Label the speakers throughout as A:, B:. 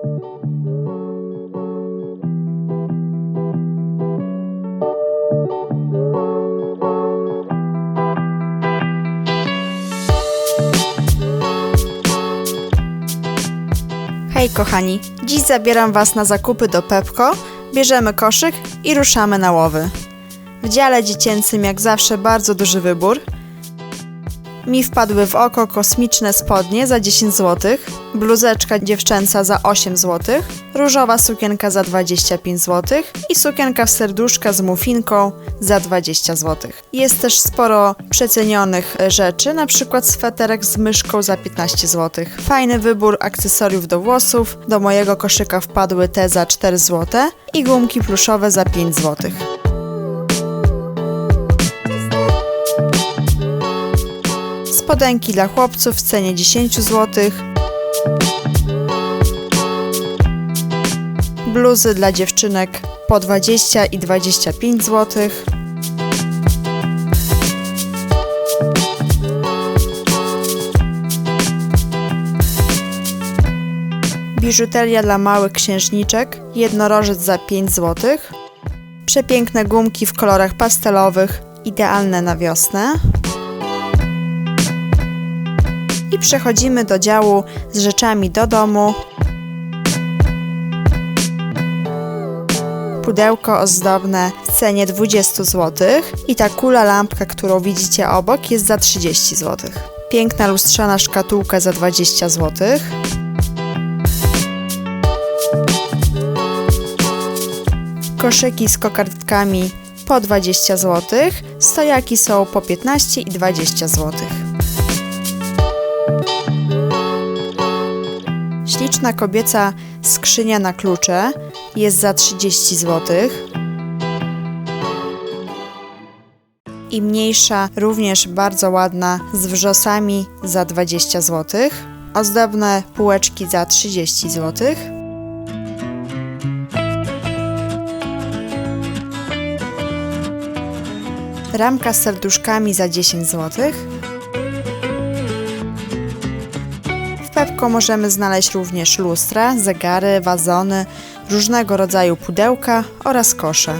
A: Hej kochani, dziś zabieram Was na zakupy do Pepko, bierzemy koszyk i ruszamy na łowy. W dziale dziecięcym jak zawsze bardzo duży wybór. Mi wpadły w oko kosmiczne spodnie za 10 zł, bluzeczka dziewczęca za 8 zł, różowa sukienka za 25 zł i sukienka w serduszka z mufinką za 20 zł. Jest też sporo przecenionych rzeczy, na przykład sweterek z myszką za 15 zł. Fajny wybór akcesoriów do włosów, do mojego koszyka wpadły te za 4 zł i gumki pluszowe za 5 zł. Spodenki dla chłopców w cenie 10 zł. Bluzy dla dziewczynek po 20 i 25 zł. Biżuteria dla małych księżniczek, jednorożec za 5 zł. Przepiękne gumki w kolorach pastelowych, idealne na wiosnę. I przechodzimy do działu z rzeczami do domu. Pudełko ozdobne w cenie 20 zł i ta kula lampka, którą widzicie obok jest za 30 zł. Piękna lustrzana szkatułka za 20 zł. Koszyki z kokardkami po 20 zł. Stojaki są po 15 i 20 zł. Śliczna kobieca skrzynia na klucze jest za 30 zł. I mniejsza, również bardzo ładna, z wrzosami za 20 zł. Ozdobne półeczki za 30 zł. Ramka z serduszkami za 10 zł. Pepko możemy znaleźć również lustra, zegary, wazony, różnego rodzaju pudełka oraz kosze.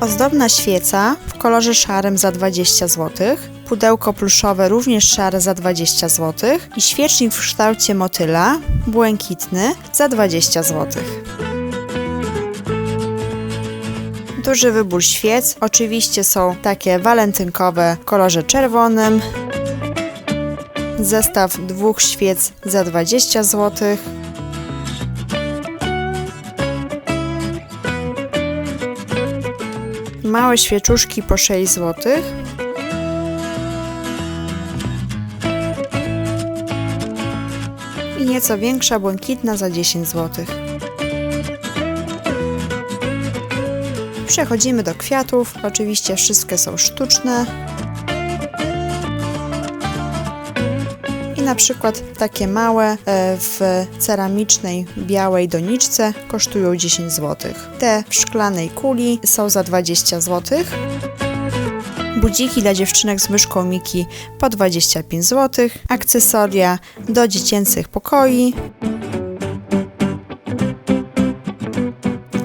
A: Ozdobna świeca w kolorze szarym za 20 zł, pudełko pluszowe również szare za 20 zł i świecznik w kształcie motyla, błękitny za 20 zł. Duży wybór świec, oczywiście są takie walentynkowe w kolorze czerwonym. Zestaw dwóch świec za 20 zł. Małe świeczuszki po 6 zł. Nieco większa błękitna za 10 zł. Przechodzimy do kwiatów. Oczywiście wszystkie są sztuczne. I na przykład takie małe e, w ceramicznej białej doniczce kosztują 10 zł. Te w szklanej kuli są za 20 zł. Budziki dla dziewczynek z myszką Miki po 25 zł. Akcesoria do dziecięcych pokoi.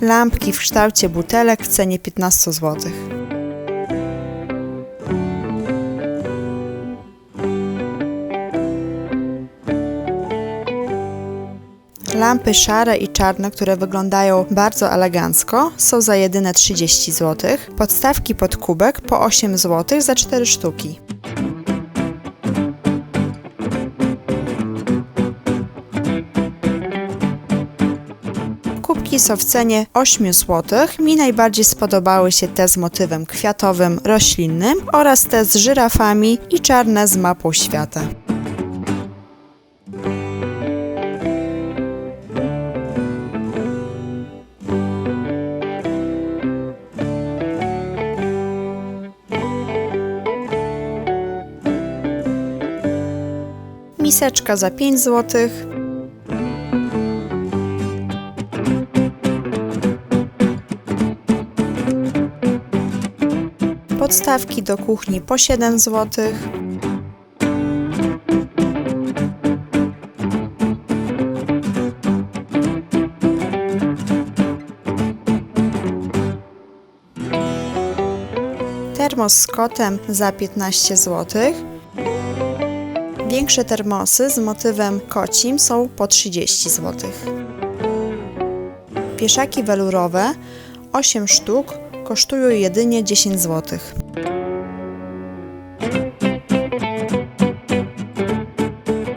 A: Lampki w kształcie butelek w cenie 15 zł. Lampy szare i czarne, które wyglądają bardzo elegancko, są za jedyne 30 zł. Podstawki pod kubek po 8 zł za 4 sztuki. Kubki są w cenie 8 zł. Mi najbardziej spodobały się te z motywem kwiatowym, roślinnym oraz te z żyrafami i czarne z mapą świata. Miseczka za 5 zł, podstawki do kuchni po 7 zł, termos z kotem za 15 zł. Większe termosy z motywem kocim są po 30 zł. Wieszaki welurowe 8 sztuk kosztują jedynie 10 zł.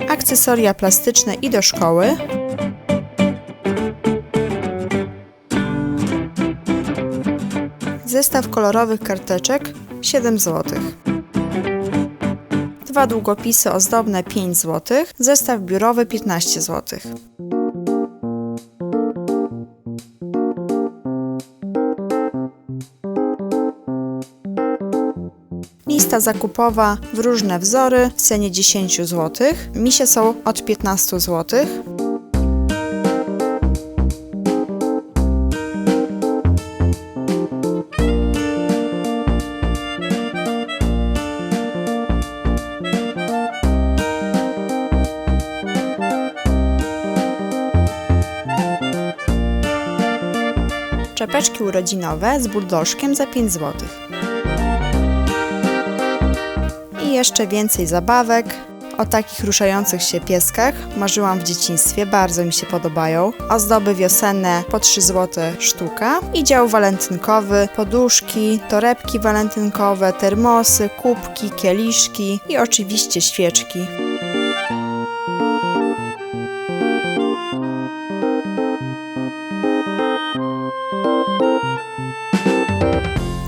A: Akcesoria plastyczne i do szkoły Zestaw kolorowych karteczek 7 zł. Dwa długopisy ozdobne 5 zł. Zestaw biurowy 15 zł. Lista zakupowa w różne wzory w cenie 10 zł. Misie są od 15 zł. Czepeczki urodzinowe z buldożkiem za 5 zł. I jeszcze więcej zabawek. O takich ruszających się pieskach marzyłam w dzieciństwie, bardzo mi się podobają. Ozdoby wiosenne po 3 zł sztuka i dział walentynkowy, poduszki, torebki walentynkowe, termosy, kubki, kieliszki i oczywiście świeczki.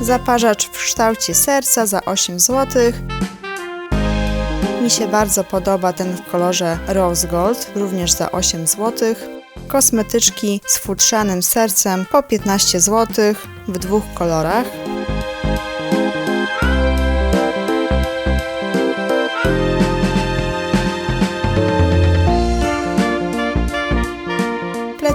A: Zaparzacz w kształcie serca za 8 zł. Mi się bardzo podoba ten w kolorze Rose Gold, również za 8 zł. Kosmetyczki z futrzanym sercem po 15 zł w dwóch kolorach.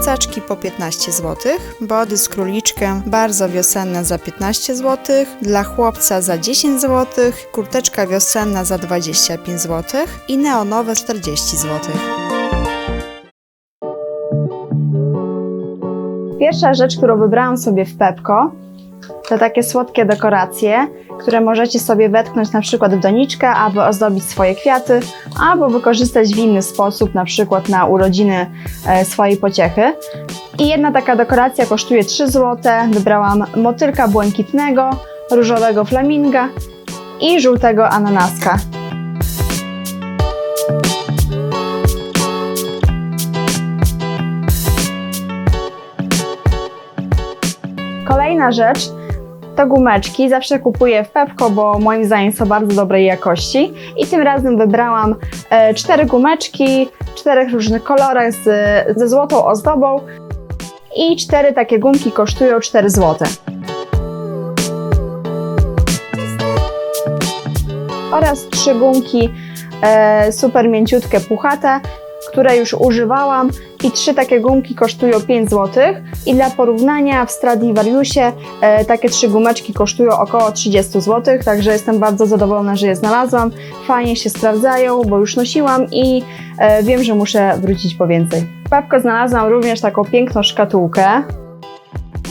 A: Plecaczki po 15 zł, body z króliczkiem bardzo wiosenne za 15 zł, dla chłopca za 10 zł, kurteczka wiosenna za 25 zł i neonowe 40 zł. Pierwsza rzecz, którą wybrałam sobie w Pepko, to takie słodkie dekoracje, które możecie sobie wetknąć na przykład w doniczkę, aby ozdobić swoje kwiaty, albo wykorzystać w inny sposób, na przykład na urodziny e, swojej pociechy. I jedna taka dekoracja kosztuje 3 zł. Wybrałam motylka błękitnego, różowego flaminga i żółtego ananaska. Kolejna rzecz to gumeczki. Zawsze kupuję w Pepko, bo moim zdaniem są bardzo dobrej jakości. I tym razem wybrałam e, cztery gumeczki, w czterech różnych kolorach z, ze złotą ozdobą. I cztery takie gumki kosztują 4 zł. Oraz trzy gumki e, super mięciutkie, puchate, które już używałam i trzy takie gumki kosztują 5 zł. I dla porównania w Stradivariusie e, takie trzy gumeczki kosztują około 30 zł, także jestem bardzo zadowolona, że je znalazłam. Fajnie się sprawdzają, bo już nosiłam i e, wiem, że muszę wrócić po więcej. W znalazłam również taką piękną szkatułkę.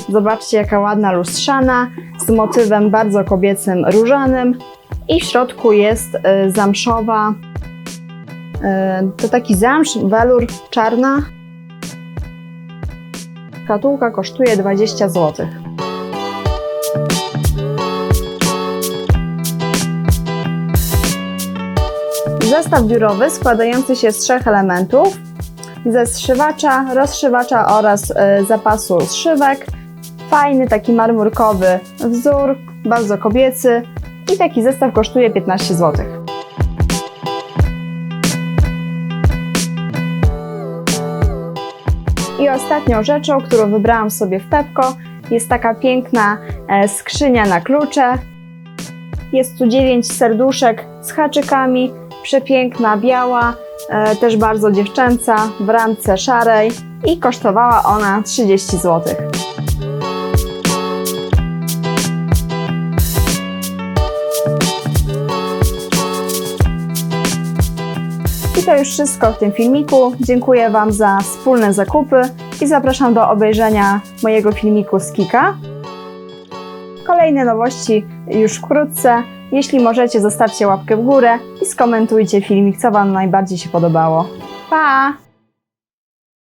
A: Zobaczcie, jaka ładna lustrzana, z motywem bardzo kobiecym różanym i w środku jest e, zamszowa, to taki zamsz, welur czarna. Szkatułka kosztuje 20 zł. Zestaw biurowy składający się z trzech elementów. Ze zszywacza, rozszywacza oraz y, zapasu zszywek. Fajny taki marmurkowy wzór, bardzo kobiecy i taki zestaw kosztuje 15 zł. Ostatnią rzeczą, którą wybrałam sobie w Pepko, jest taka piękna e, skrzynia na klucze. Jest tu 9 serduszek z haczykami, przepiękna, biała,
B: e, też bardzo dziewczęca, w ramce szarej i kosztowała ona 30 zł. I to już wszystko w tym filmiku. Dziękuję Wam za wspólne zakupy i zapraszam do obejrzenia mojego filmiku z Kika. Kolejne nowości już wkrótce. Jeśli możecie, zostawcie łapkę w górę i skomentujcie filmik, co Wam najbardziej się podobało. Pa!